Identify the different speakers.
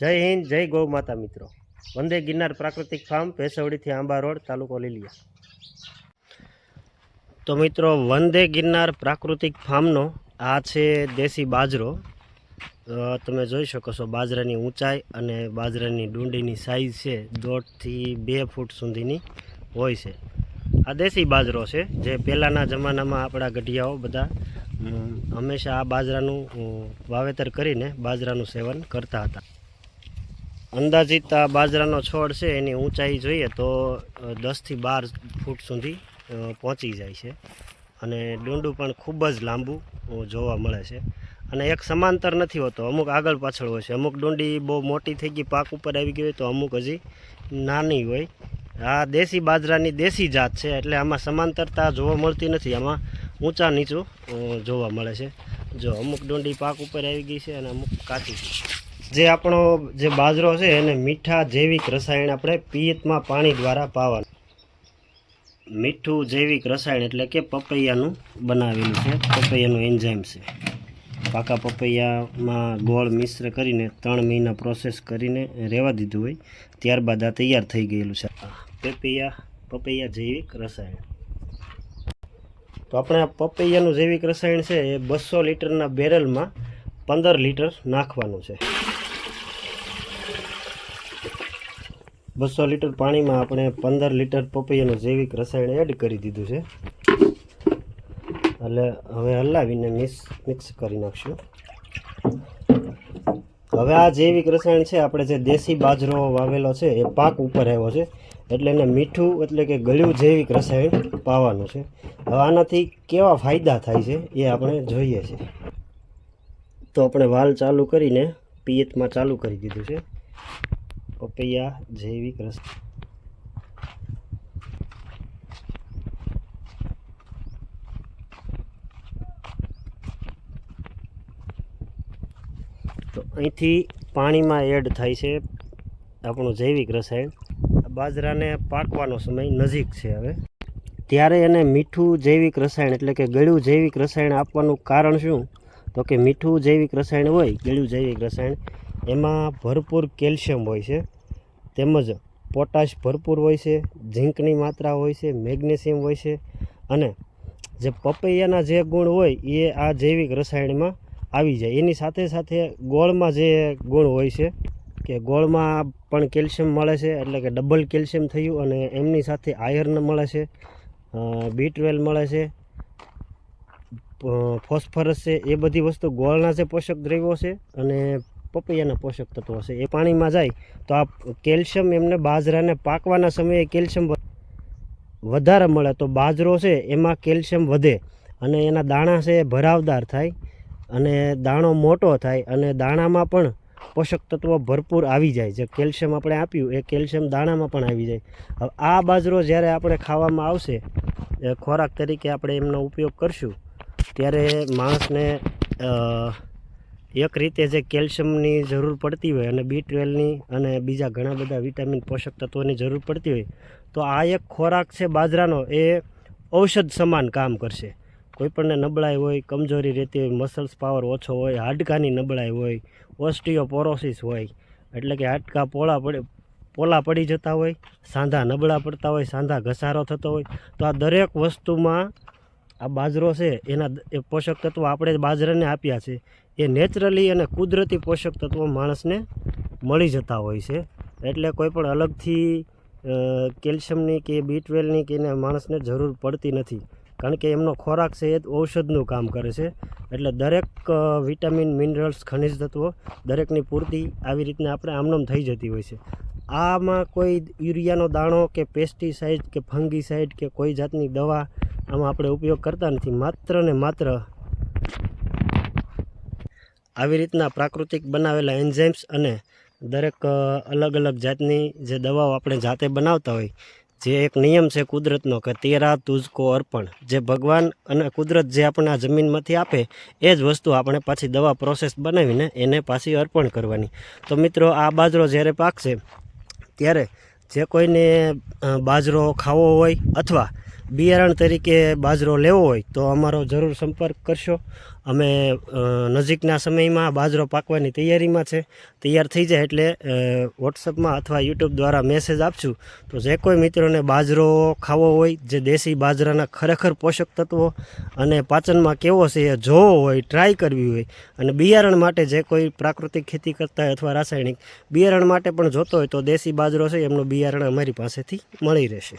Speaker 1: જય હિન્દ, જય ગૌ માતા મિત્રો. વંદે ગિરનાર પ્રાકૃતિક ફાર્મ પેસવડીથી આંબા રોડ, તાલુકો લીલિયા. તો મિત્રો, વંદે ગિરનાર પ્રાકૃતિક ફાર્મનો આ છે દેશી બાજરો. તમે જોઈ શકો છો બાજરાની ઊંચાઈ અને બાજરાની ડુંડીની સાઈઝ છે દોઢથી બે ફૂટ સુધીની હોય છે. આ દેશી બાજરો છે જે પહેલાંના જમાનામાં આપણા ગઢિયાઓ બધા હંમેશા આ બાજરાનું વાવેતર કરીને બાજરાનું સેવન કરતા હતા. અંદાજિત આ બાજરાનો છોડ છે, એની ઊંચાઈ જોઈએ તો દસથી બાર ફૂટ સુધી પહોંચી જાય છે. અને ડુંડું પણ ખૂબ જ લાંબુ જોવા મળે છે. અને એક સમાંતર નથી હોતો, અમુક આગળ પાછળ હોય છે. અમુક ડુંડી બહુ મોટી થઈ ગઈ, પાક ઉપર આવી ગઈ હોય તો અમુક હજી નાની હોય. આ દેશી બાજરાની દેશી જાત છે, એટલે આમાં સમાંતરતા જોવા મળતી નથી. આમાં ઊંચા નીચું જોવા મળે છે. જો અમુક ડુંડી પાક ઉપર આવી ગઈ છે અને અમુક કાચી છે. જે આપણો જે બાજરો છે એને મીઠા જૈવિક રસાયણ આપણે પિયતમાં પાણી દ્વારા પાવાનું. મીઠું જૈવિક રસાયણ એટલે કે પપૈયાનું બનાવેલું છે. પપૈયાનું એન્ઝાઇમ છે. પાકા પપૈયામાં ગોળ મિશ્ર કરીને ત્રણ મહિના પ્રોસેસ કરીને રહેવા દીધું હોય, ત્યારબાદ આ તૈયાર થઈ ગયેલું છે. પપૈયા પપૈયા જૈવિક રસાયણ. તો આપણે આ પપૈયાનું જૈવિક રસાયણ છે એ બસો લીટરના બેરલમાં પંદર લીટર નાખવાનું છે. બસો લીટર પાણીમાં આપણે પંદર લીટર પપૈયાનું જૈવિક રસાયણ એડ કરી દીધું છે. એટલે હવે હલાવીને મિક્સ મિક્સ કરી નાખશું. હવે આ જૈવિક રસાયણ છે, આપણે જે દેશી બાજરો વાવેલો છે, એ પાક ઉપર આવ્યો છે. એટલે એને મીઠું એટલે કે ગળ્યું જૈવિક રસાયણ પાવાનું છે. હવે આનાથી કેવા ફાયદા થાય છે, એ આપણે જોઈએ છે. તો આપણે વાલ ચાલુ કરીને પિયતમાં ચાલુ કરી દીધું છે. પપૈયા જૈવિક રસ. તો અહીંથી પાણીમાં એડ થાય છે આપણું જૈવિક રસાયણ બાજરાને પાકવાનો સમય નજીક છે હવે. ત્યારે એને મીઠું જૈવિક રસાયણ એટલે કે ગળ્યું જૈવિક રસાયણ આપવાનું કારણ શું? તો કે મીઠું જૈવિક રસાયણ હોય, ગળ્યું જૈવિક રસાયણ, એમાં ભરપૂર કેલ્શિયમ હોય છે. તેમજ પોટાશ ભરપૂર હોય છે, ઝીંકની માત્રા હોય છે, મેગ્નેશિયમ હોય છે અને જે પપૈયાના જે ગુણ હોય એ આ જૈવિક રસાયણમાં આવી જાય. એની સાથે સાથે ગોળમાં જે ગુણ હોય છે કે ગોળમાં પણ કેલ્શિયમ મળે છે, એટલે કે ડબલ કેલ્શિયમ થયું અને એમની સાથે આયર્ન મળે છે બી ટ્વેલ્વ મળે છે ફોસ્ફરસ છે, એ બધી વસ્તુ ગોળના જે પોષક દ્રવ્યો છે અને પપૈયાના પોષક તત્વો છે એ પાણીમાં જાય તો આ કેલ્શિયમ એમને બાજરાને પાકવાના સમયે કેલ્શિયમ વધારે મળે તો બાજરો છે એમાં કેલ્શિયમ વધે અને એના દાણા છે એ ભરાવદાર થાય અને દાણો મોટો થાય અને દાણામાં પણ પોષક તત્વો ભરપૂર આવી જાય. જે કેલ્શિયમ આપણે આપ્યું એ કેલ્શિયમ દાણામાં પણ આવી જાય. હવે આ બાજરો જ્યારે આપણે ખાવામાં આવશે ખોરાક તરીકે આપણે એમનો ઉપયોગ કરશું, ત્યારે માણસને એક રીતે જે કેલ્શિયમની જરૂર પડતી હોય અને બી ટ્વેલ્વની અને બીજા ઘણા બધા વિટામિન પોષક તત્વોની જરૂર પડતી હોય, તો આ એક ખોરાક છે બાજરાનો, એ ઔષધ સમાન કામ કરશે. કોઈપણને નબળાઈ હોય, કમજોરી રહેતી હોય મસલ્સ પાવર ઓછો હોય, હાડકાની નબળાઈ હોય ઓસ્ટિયોપોરોસિસ હોય, એટલે કે હાડકાં પોળા પડે, પોલા પડી જતા હોય, સાંધા નબળા પડતા હોય, સાંધા ઘસારો થતો હોય, તો આ દરેક વસ્તુમાં આ બાજરો છે, એના પોષક તત્વો આપણે બાજરાને આપ્યા છે. એ નેચરલી અને કુદરતી પોષક તત્વો માણસને મળી જતા હોય છે. એટલે કોઈ પણ અલગથી કેલ્શિયમની કે બી ટ્વેલ્વની કે એને માણસને જરૂર પડતી નથી. કારણ કે એમનો ખોરાક છે, એ ઔષધનું કામ કરે છે. એટલે દરેક વિટામિન મિનરલ્સ ખનિજ તત્વો દરેકની પૂર્તિ આવી રીતના આપણે આમનામ થઈ જતી હોય છે. આમાં કોઈ યુરિયાનો દાણો કે પેસ્ટિસાઇડ કે ફંગીસાઇડ કે કોઈ જાતની દવા આમાં આપણે ઉપયોગ કરતા નથી. માત્ર ને માત્ર આવી રીતના પ્રાકૃતિક બનાવેલા એન્ઝાઇમ્સ અને દરેક અલગ અલગ જાતની જે દવાઓ આપણે જાતે બનાવતા હોય, જે એક નિયમ છે કુદરતનો કે તેરા તુજકો અર્પણ. જે ભગવાન અને કુદરત જે આપણને આ જમીનમાંથી આપે, એ જ વસ્તુ આપણે પાછી દવા પ્રોસેસ બનાવીને એને પાછી અર્પણ કરવાની. તો મિત્રો, આ બાજરો જ્યારે પાકશે, ત્યારે જે કોઈને બાજરો ખાવો હોય અથવા બિયારણ તરીકે બાજરો લેવો હોય તો અમારો જરૂર સંપર્ક કરશો. અમે નજીકના સમયમાં બાજરો પાકવાની તૈયારીમાં છે. તૈયાર થઈ જાય એટલે વોટ્સઅપમાં અથવા યુટ્યુબ દ્વારા મેસેજ આપશું. તો જે કોઈ મિત્રોને બાજરો ખાવો હોય, જે દેશી બાજરાના ખરેખર પોષક તત્વો અને પાચનમાં કેવો છે એ જોવો હોય ટ્રાય કરવી હોય, અને બિયારણ માટે જે કોઈ પ્રાકૃતિક ખેતી કરતા હોય અથવા રાસાયણિક, બિયારણ માટે પણ જોતો હોય તો દેશી બાજરો છે, એમનું બિયારણ અમારી પાસેથી મળી રહેશે.